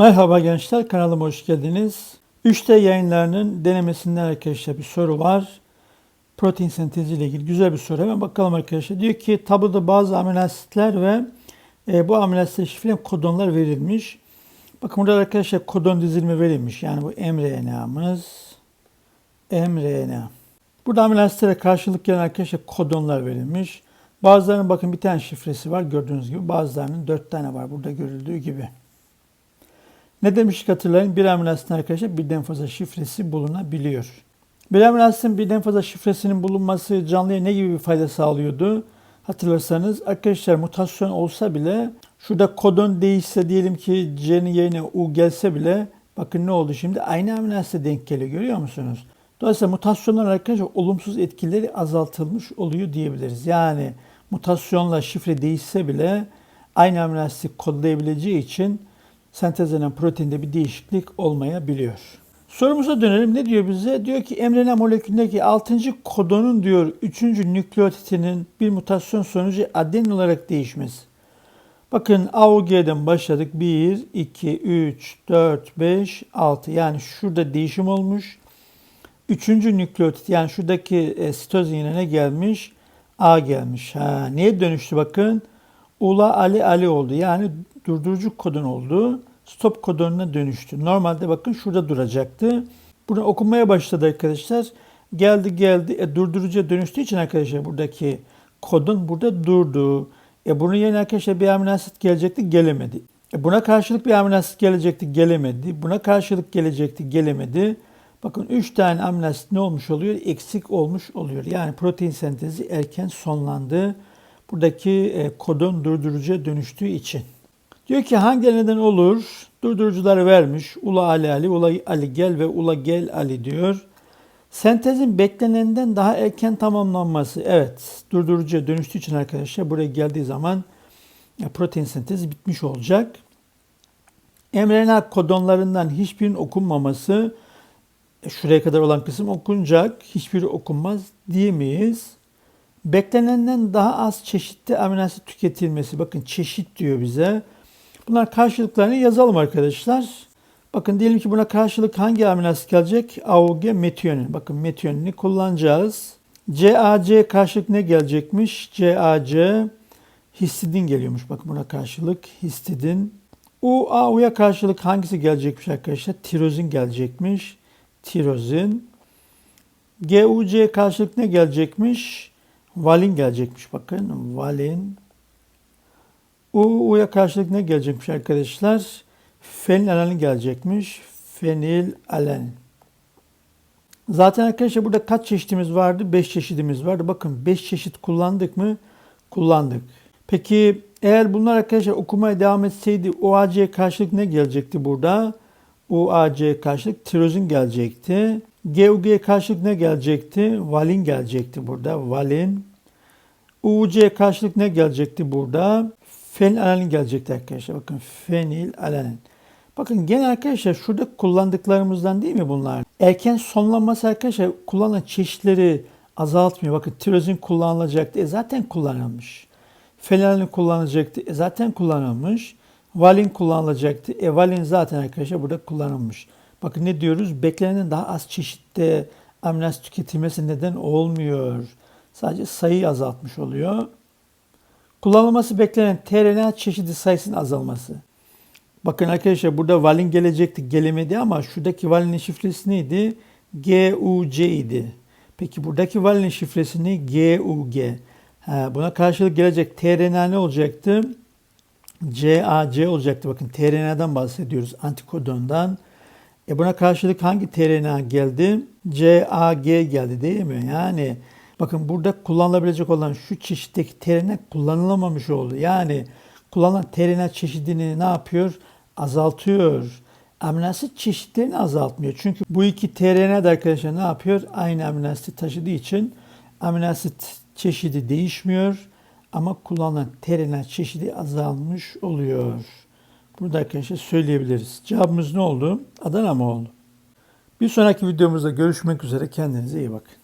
Merhaba gençler, kanalıma hoş geldiniz. 3D yayınlarının denemesinden arkadaşlar bir soru var. Protein sentezi ile ilgili güzel bir soru. Hemen bakalım arkadaşlar. Diyor ki tabloda bazı amino asitler ve e, bu amino asitler kodonlar verilmiş. Bakın burada arkadaşlar kodon dizilimi verilmiş. Yani bu mRNA'mız mRNA. Burada amino asitlere karşılık gelen arkadaşlar kodonlar verilmiş. Bazılarının bakın bir tane şifresi var gördüğünüz gibi. Bazılarının dört tane var burada görüldüğü gibi. Ne demiştik hatırlayın? Bir asitin arkadaşlar birden fazla şifresi bulunabiliyor. Bir asitin birden fazla şifresinin bulunması canlıya ne gibi bir fayda sağlıyordu? Hatırlarsanız arkadaşlar mutasyon olsa bile şurada kodon değişse diyelim ki C'nin yerine U gelse bile bakın ne oldu şimdi? Aynı asite denk geliyor görüyor musunuz? Dolayısıyla mutasyonlar arkadaşlar olumsuz etkileri azaltılmış oluyor diyebiliriz. Yani mutasyonla şifre değişse bile aynı asiti kodlayabileceği için sentezlenen proteinde bir değişiklik olmayabiliyor. Sorumuza dönelim. Ne diyor bize? Diyor ki mRNA molekülündeki 6. kodonun diyor 3. nükleotidinin bir mutasyon sonucu adenin olarak değişmesi. Bakın AUG'den başladık. 1, 2, 3, 4, 5, 6. Yani şurada değişim olmuş. Üçüncü nükleotit yani şuradaki e, sitozin yine ne gelmiş? A gelmiş. Ha, neye dönüştü bakın? Ula Ali Ali oldu. Yani durdurucu kodon oldu. Stop kodonuna dönüştü. Normalde bakın şurada duracaktı. Bunu okumaya başladı arkadaşlar. Geldi geldi. E, durdurucuya dönüştüğü için arkadaşlar buradaki kodon burada durdu. E, bunun yerine arkadaşlar bir amino asit gelecekti gelemedi. E, buna karşılık bir amino asit gelecekti gelemedi. Buna karşılık gelecekti gelemedi. Bakın 3 tane amino asit ne olmuş oluyor? Eksik olmuş oluyor. Yani protein sentezi erken sonlandı. Buradaki e, kodon durdurucuya dönüştüğü için. Diyor ki hangi neden olur? Durdurucuları vermiş. Ula Ali Ali, Ula Ali gel ve Ula gel Ali diyor. Sentezin beklenenden daha erken tamamlanması. Evet, durdurucuya dönüştüğü için arkadaşlar buraya geldiği zaman protein sentezi bitmiş olacak. mRNA kodonlarından hiçbirinin okunmaması, e, şuraya kadar olan kısım okunacak, hiçbiri okunmaz diyemeyiz. Beklenenden daha az çeşitli amino asit tüketilmesi. Bakın çeşit diyor bize. Bunlar karşılıklarını yazalım arkadaşlar. Bakın diyelim ki buna karşılık hangi amino asit gelecek? AUG metiyonin. Bakın metiyonini kullanacağız. CAC karşılık ne gelecekmiş? CAC histidin geliyormuş. Bakın buna karşılık histidin. UAU'ya karşılık hangisi gelecekmiş arkadaşlar? Tirozin gelecekmiş. Tirozin. GUC karşılık ne gelecekmiş? Valin gelecekmiş bakın. Valin. UU'ya karşılık ne gelecekmiş arkadaşlar? Fenilalanin gelecekmiş. Fenilalanin. Zaten arkadaşlar burada kaç çeşitimiz vardı? 5 çeşidimiz vardı. Bakın 5 çeşit kullandık mı? Kullandık. Peki eğer bunlar arkadaşlar okumaya devam etseydi UAC'ye karşılık ne gelecekti burada? UAC'ye karşılık tirozin gelecekti. GUG'ye karşılık ne gelecekti? Valin gelecekti burada. Valin. UUC'ye karşılık ne gelecekti burada? Fenilalanin gelecekti arkadaşlar. Bakın fenilalanin. Bakın gene arkadaşlar şurada kullandıklarımızdan değil mi bunlar? Erken sonlanması arkadaşlar kullanılan çeşitleri azaltmıyor. Bakın tirozin kullanılacaktı. E zaten kullanılmış. Fenilalalin kullanılacaktı. E zaten kullanılmış. Valin kullanılacaktı. E valin zaten arkadaşlar burada kullanılmış. Bakın ne diyoruz? Beklenen daha az çeşitte asit tüketilmesi neden olmuyor. Sadece sayıyı azaltmış oluyor. Kullanılması beklenen tRNA çeşidi sayısının azalması. Bakın arkadaşlar burada valin gelecekti gelemedi ama şuradaki valinin şifresi neydi? GUC idi. Peki buradaki valinin şifresi ne? GUG. Ha, buna karşılık gelecek tRNA ne olacaktı? CAC olacaktı. Bakın tRNA'dan bahsediyoruz. Antikodondan. E buna karşılık hangi tRNA geldi? CAG geldi değil mi? Yani bakın burada kullanılabilecek olan şu çeşitteki tRNA kullanılamamış oldu. Yani kullanılan tRNA çeşidini ne yapıyor? Azaltıyor. Amino asit çeşitlerini azaltmıyor. Çünkü bu iki tRNA da arkadaşlar ne yapıyor? Aynı amino asit taşıdığı için amino asit çeşidi değişmiyor. Ama kullanılan tRNA çeşidi azalmış oluyor. Bunu da arkadaşlar söyleyebiliriz. Cevabımız ne oldu? Adana mı oldu? Bir sonraki videomuzda görüşmek üzere. Kendinize iyi bakın.